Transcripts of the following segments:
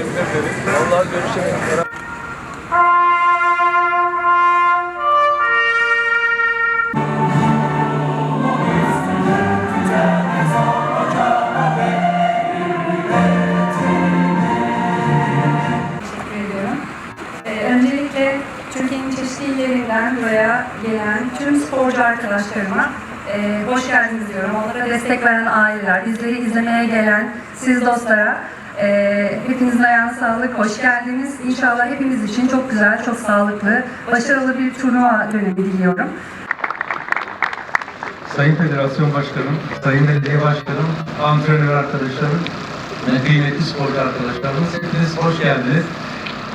teşekkür ederim. Vallahi. Ee, Türkiye'nin çeşitli illerinden buraya gelen tüm sporcu arkadaşlarıma e, hoş geldiniz diyorum. Onlara destek veren aileler, bizleri izlemeye gelen siz dostlara e, hepinizin ayağına sağlık, hoş geldiniz. İnşallah hepimiz için çok güzel, çok sağlıklı, başarılı bir turnuva dönemi diliyorum. Sayın Federasyon Başkanım, Sayın Belediye Başkanım, antrenör arkadaşlarım, kıymetli sporcu arkadaşlarımız, hepiniz hoş geldiniz.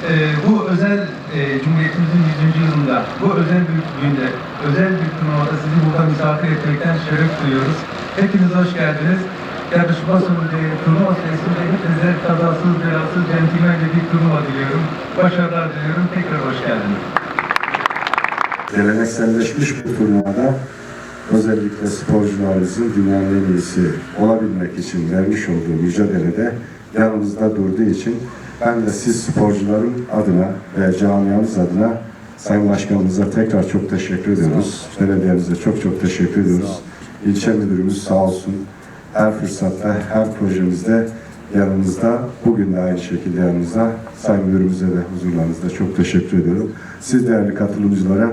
Ee, bu özel e, Cumhuriyetimizin 100. yılında, bu özel bir günde, özel bir turnuvada sizi burada misafir etmekten şeref duyuyoruz. Hepiniz hoş geldiniz. Yarışma sonunda turnuva sayesinde hepinize kazasız belasız centilmence bir turnuva diliyorum. Başarılar diliyorum. Tekrar hoş geldiniz. gelenekselleşmiş bu turnuvada özellikle sporcularımızın dünyanın en iyisi olabilmek için vermiş olduğu mücadelede yanımızda durduğu için ben de siz sporcuların adına ve camiamız adına Sayın Başkanımıza tekrar çok teşekkür ediyoruz. Belediyemize çok çok teşekkür ediyoruz. İlçe müdürümüz sağ olsun her fırsatta, her projemizde yanımızda. Bugün de aynı şekilde yanımızda. Sayın Müdürümüze de huzurlarınızda çok teşekkür ediyorum. Siz değerli katılımcılara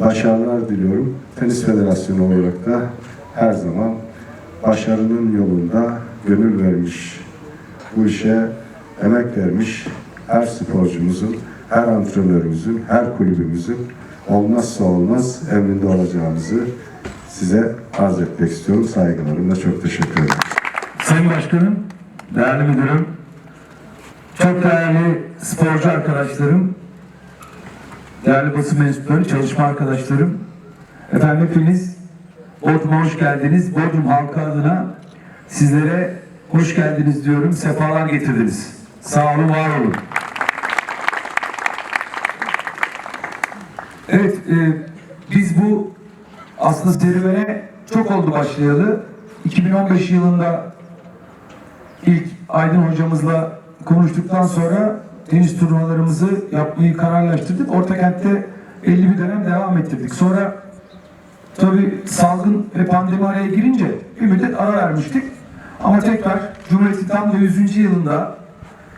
başarılar diliyorum. Tenis Federasyonu olarak da her zaman başarının yolunda gönül vermiş, bu işe emek vermiş her sporcumuzun, her antrenörümüzün, her kulübümüzün olmazsa olmaz emrinde olacağımızı size arz etmek istiyorum. Saygılarımla çok teşekkür ederim. Sayın Başkanım, değerli müdürüm, çok değerli sporcu arkadaşlarım, değerli basın mensupları, çalışma arkadaşlarım, efendim hepiniz Bodrum'a hoş geldiniz. Bodrum halkı adına sizlere hoş geldiniz diyorum, sefalar getirdiniz. Sağ olun, var olun. Evet, e, biz bu aslında serüvene çok oldu başlayalı. 2015 yılında ilk Aydın hocamızla konuştuktan sonra tenis turnuvalarımızı yapmayı kararlaştırdık. Ortakent'te 50 bir dönem devam ettirdik. Sonra tabii salgın ve pandemi araya girince bir müddet ara vermiştik. Ama tekrar Cumhuriyet'in tam da 100. yılında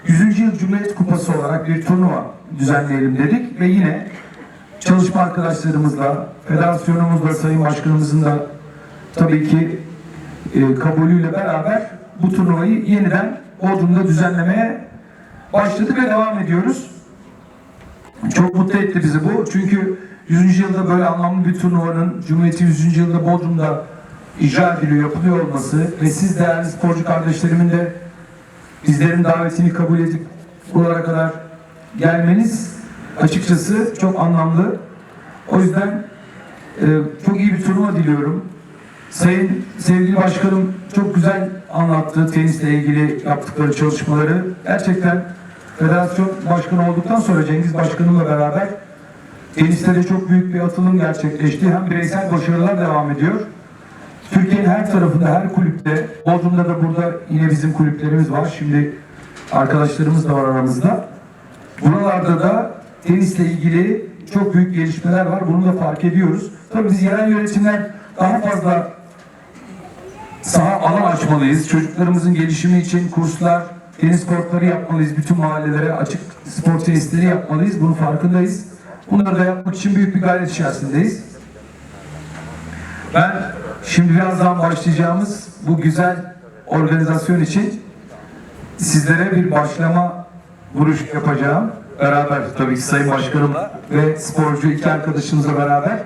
100. yıl Cumhuriyet Kupası olarak bir turnuva düzenleyelim dedik ve yine çalışma arkadaşlarımızla, federasyonumuzla, sayın başkanımızın da tabii ki e, kabulüyle beraber bu turnuvayı yeniden Bodrum'da düzenlemeye başladık ve devam ediyoruz. Çok mutlu etti bizi bu. Çünkü 100. yılda böyle anlamlı bir turnuvanın Cumhuriyet'in 100. yılında Bodrum'da icra ediliyor, yapılıyor olması ve siz değerli sporcu kardeşlerimin de bizlerin davetini kabul edip buralara kadar gelmeniz açıkçası çok anlamlı. O yüzden e, çok iyi bir turnuva diliyorum. Sayın sevgili başkanım çok güzel anlattı tenisle ilgili yaptıkları çalışmaları. Gerçekten federasyon başkanı olduktan sonra Cengiz Başkanımla beraber teniste de çok büyük bir atılım gerçekleşti. Hem bireysel başarılar devam ediyor. Türkiye'nin her tarafında, her kulüpte, Bodrum'da da burada yine bizim kulüplerimiz var. Şimdi arkadaşlarımız da var aramızda. Buralarda da tenisle ilgili çok büyük gelişmeler var. Bunu da fark ediyoruz. Tabii biz yerel yönetimler daha fazla saha alan açmalıyız. Çocuklarımızın gelişimi için kurslar, tenis kortları yapmalıyız. Bütün mahallelere açık spor tesisleri yapmalıyız. Bunun farkındayız. Bunları da yapmak için büyük bir gayret içerisindeyiz. Ben şimdi birazdan başlayacağımız bu güzel organizasyon için sizlere bir başlama vuruş yapacağım. Beraber tabii ki Sayın Başkanımla ve sporcu iki arkadaşımızla beraber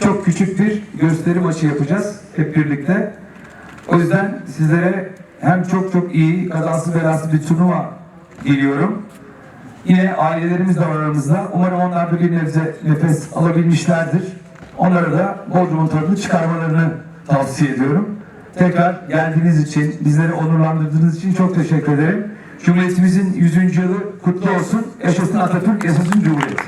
çok küçük bir gösteri maçı yapacağız hep birlikte. O yüzden sizlere hem çok çok iyi kazasız belasız bir turnuva diliyorum. Yine ailelerimiz de aramızda. Umarım onlar da bir nebze nefes alabilmişlerdir. Onlara da Bodrum'un tadını çıkarmalarını tavsiye ediyorum. Tekrar geldiğiniz için, bizleri onurlandırdığınız için çok teşekkür ederim. Cumhuriyetimizin 100. yılı kutlu olsun. Yaşasın Atatürk, yaşasın Cumhuriyet.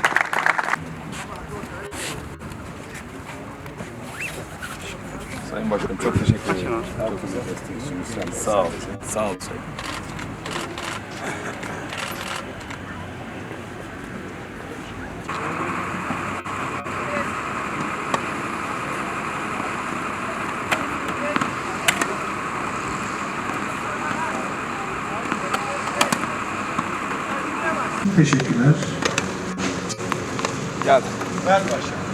Sayın Başkanım çok teşekkür ederim. Sağ ol. Sağ ol. Sayın. Teşekkürler. Geldi. Geldi başkanım.